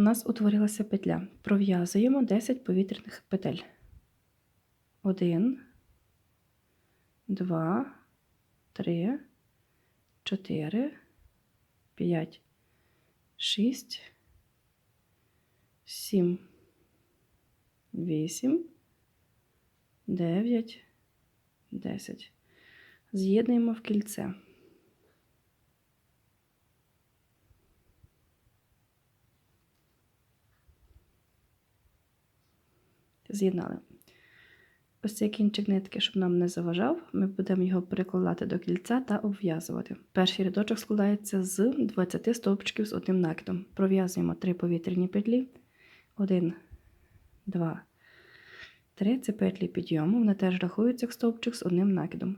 У нас утворилася петля. Пров'язуємо 10 повітряних петель. 1, 2, 3, 4, 5, 6, 7, 8, 9, 10. З'єднуємо в кільце. З'єднали. Ось цей кінчик нитки, щоб нам не заважав, ми будемо його прикладати до кільця та обв'язувати. Перший рядочок складається з 20 стовпчиків з одним накидом. Пров'язуємо 3 повітряні петлі. 1, 2, 3. Це петлі підйому. Вони теж рахуються як стовпчик з одним накидом.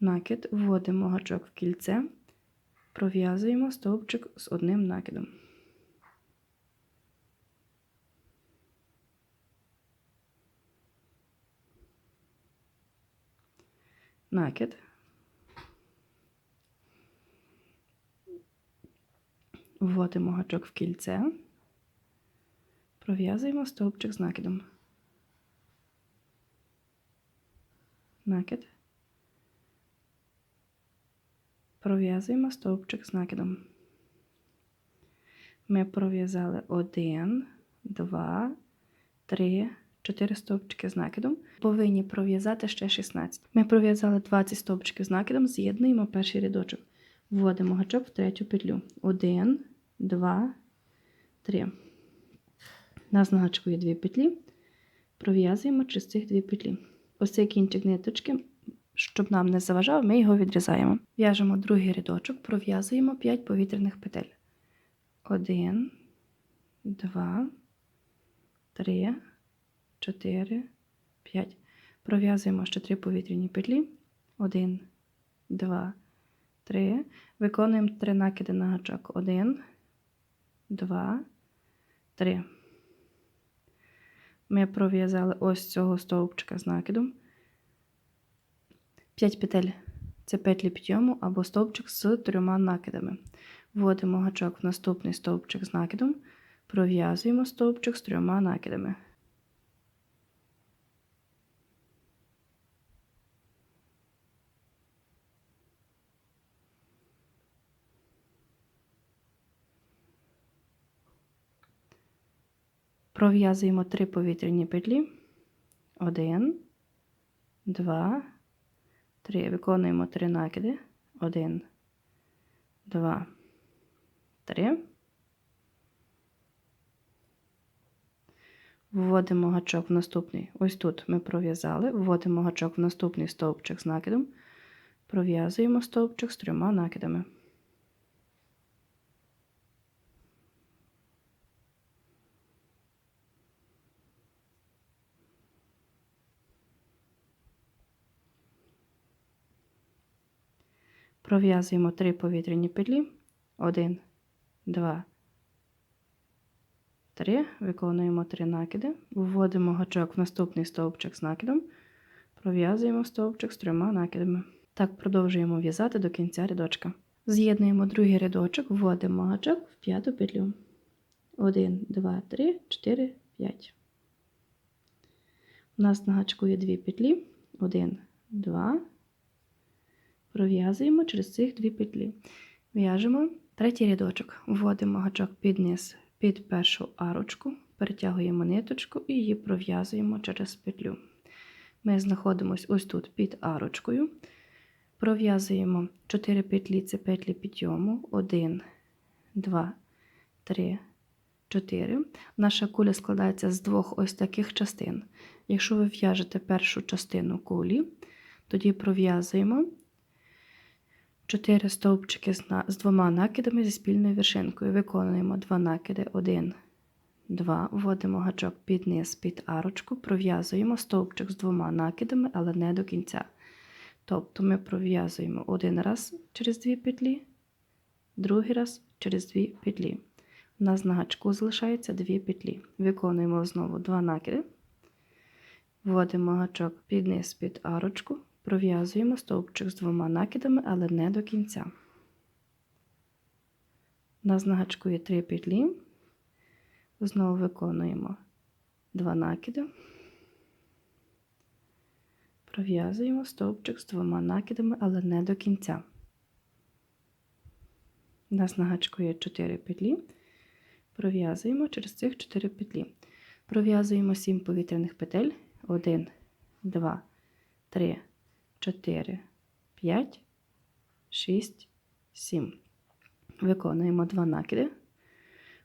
Накид, вводимо гачок в кільце, пров'язуємо стовпчик з одним накидом. Накид. Вводимо гачок в кільце, пров'язуємо стовпчик з накидом. Накид. Пров'язуємо стовпчик з накидом. Ми пров'язали 1, 2, 3, 4 стовпчики з накидом. Повинні пров'язати ще 16. Ми пров'язали 20 стовпчиків з накидом, з'єднуємо перший рядочок. Вводимо гачок в третю петлю. 1, 2, 3. У нас на гачку є дві петлі. Пров'язуємо через цих дві петлі. Ось цей кінчик ниточки, щоб нам не заважав, ми його відрізаємо. В'яжемо другий рядочок, пров'язуємо 5 повітряних петель. 1, 2, 3, 4, 5. Пров'язуємо ще 3 повітряні петлі. 1, 2, 3. Виконуємо 3 накиди на гачок. 1, 2, 3. Ми пров'язали ось цього стовпчика з накидом. 5 петель це петлі підйому або стовпчик з трьома накидами. Вводимо гачок в наступний стовпчик з накидом, пров'язуємо стовпчик з трьома накидами. Пров'язуємо три повітряні петлі. Один, два, три. Виконуємо три накиди. Один, два, три. Вводимо гачок в наступний. Ось тут ми пров'язали. Вводимо гачок в наступний стовпчик з накидом. Пров'язуємо стовпчик з трьома накидами. Пров'язуємо три повітряні петлі. Один, два, три. Виконуємо три накиди. Вводимо гачок в наступний стовпчик з накидом. Пров'язуємо стовпчик з трьома накидами. Так продовжуємо в'язати до кінця рядочка. З'єднуємо другий рядочок, вводимо гачок в п'яту петлю. 1, 2, 3, 4, 5. У нас на гачку є дві петлі. 1, 2, пров'язуємо через цих дві петлі. В'яжемо третій рядочок, вводимо гачок під низ під першу арочку, перетягуємо ниточку і її пров'язуємо через петлю. Ми знаходимося ось тут під арочкою. Пров'язуємо 4 петлі це петлі підйому. 1, 2, 3, 4. Наша куля складається з двох ось таких частин. Якщо ви в'яжете першу частину кулі, тоді пров'язуємо 4 стовпчики з двома накидами зі спільною вершинкою. Виконуємо 2 накиди, 1, 2, вводимо гачок під низ, під арочку, пров'язуємо стовпчик з двома накидами, але не до кінця. Тобто ми пров'язуємо один раз через дві петлі, другий раз через дві петлі. У нас на гачку залишається дві петлі. Виконуємо знову 2 накиди, вводимо гачок під низ, під арочку, Пров'язуємо стовпчик з двома накидами, але не до кінця. У нас на є три петлі. Знову виконуємо два накиди. Пров'язуємо стовпчик з двома накидами, але не до кінця. У нас на є 4 петлі. Пров'язуємо через цих 4 петлі. Пров'язуємо 7 повітряних петель. 1, 2, 3, 4, 5, 6, 7. Виконуємо два накиди.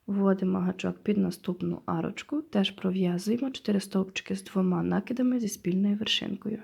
Вводимо гачок під наступну арочку, теж пров'язуємо 4 стовпчики з двома накидами зі спільною вершинкою.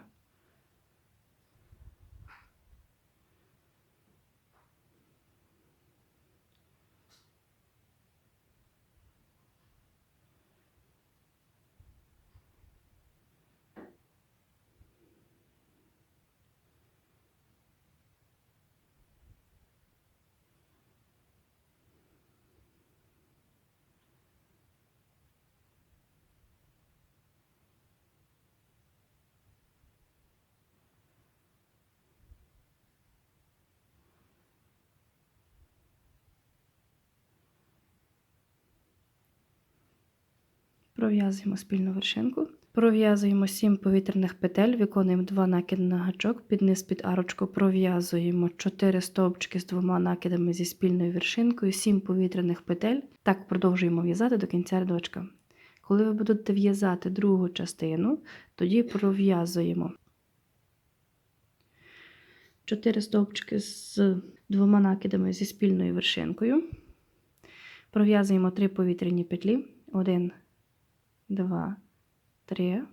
Пров'язуємо спільну вершинку. Пров'язуємо 7 повітряних петель, виконуємо 2 накиди на гачок, під низ під арочку пров'язуємо 4 стовпчики з двома накидами зі спільною вершинкою, 7 повітряних петель. Так продовжуємо в'язати до кінця рядочка. Коли ви будете в'язати другу частину, тоді пров'язуємо 4 стовпчики з двома накидами зі спільною вершинкою. Пров'язуємо 3 повітряні петлі. 1, 2, 3.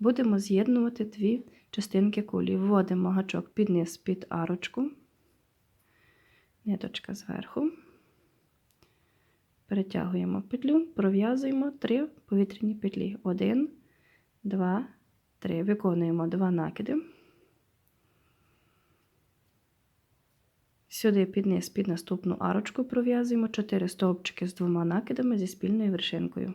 Будемо з'єднувати дві частинки кулі. Вводимо гачок під низ під арочку, ниточка зверху. Перетягуємо петлю, пров'язуємо 3 повітряні петлі. 1, 2, 3. Виконуємо 2 накиди. Сюди під низ під наступну арочку пров'язуємо 4 стовпчики з двома накидами зі спільною вершинкою.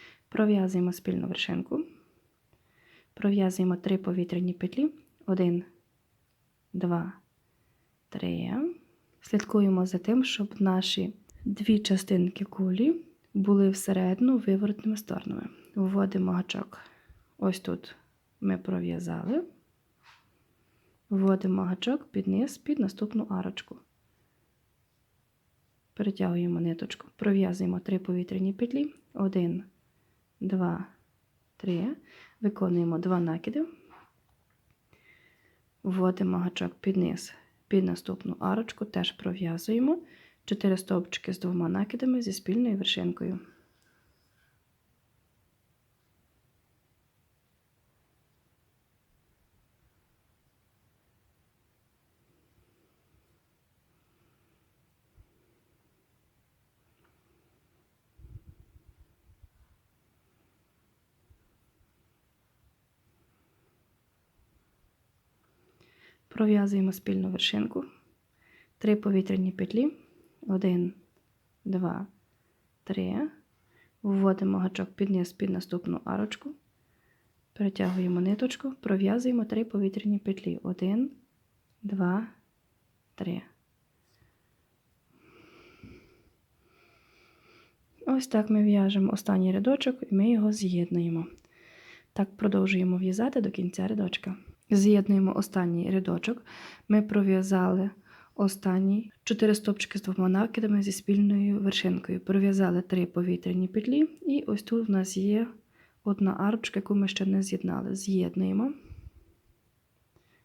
Пров'язуємо спільну вершинку. Пров'язуємо три повітряні петлі. Один, два, три. Слідкуємо за тим, щоб наші дві частинки кулі були всередину виворотними сторонами. Вводимо гачок. Ось тут ми пров'язали. Вводимо гачок під низ під наступну арочку. Перетягуємо ниточку, пров'язуємо три повітряні петлі. Один, два, три. Виконуємо два накиди. Вводимо гачок під низ під наступну арочку, теж пров'язуємо 4 стовпчики з двома накидами зі спільною вершинкою. Пров'язуємо спільну вершинку, три повітряні петлі, 1, 2, 3. Вводимо гачок під низ під наступну арочку, перетягуємо ниточку, пров'язуємо три повітряні петлі. 1, 2, 3. Ось так ми в'яжемо останній рядочок і ми його з'єднуємо. Так продовжуємо в'язати до кінця рядочка. З'єднуємо останній рядочок. Ми пров'язали останній 4 стопчики з двома накидами зі спільною вершинкою. Пров'язали 3 повітряні петлі, і ось тут в нас є одна арочка, яку ми ще не з'єднали. З'єднуємо,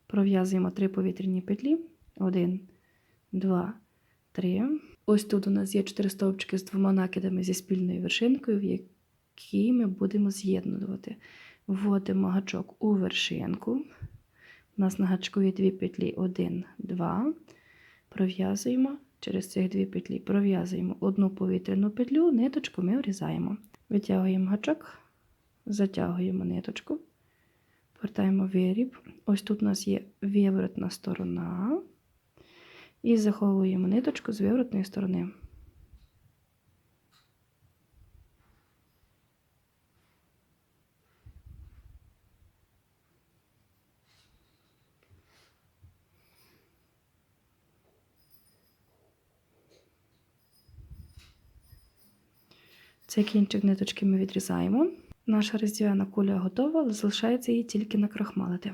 пров'язуємо 3 повітряні петлі. 1, 2, 3. Ось тут у нас є 4 стовпчики з двома накидами зі спільною вершинкою, в якій ми будемо з'єднувати. Вводимо гачок у вершинку. У нас на гачку дві петлі 1, 2. Пров'язуємо через цих дві петлі. Пров'язуємо одну повітряну петлю, ниточку ми врізаємо. Витягуємо гачок, затягуємо ниточку, повертаємо виріб. Ось тут у нас є виворотна сторона. І заховуємо ниточку з виворотної сторони. Цей кінчик ниточки ми відрізаємо. Наша різдвяна куля готова, але залишається її тільки накрахмалити.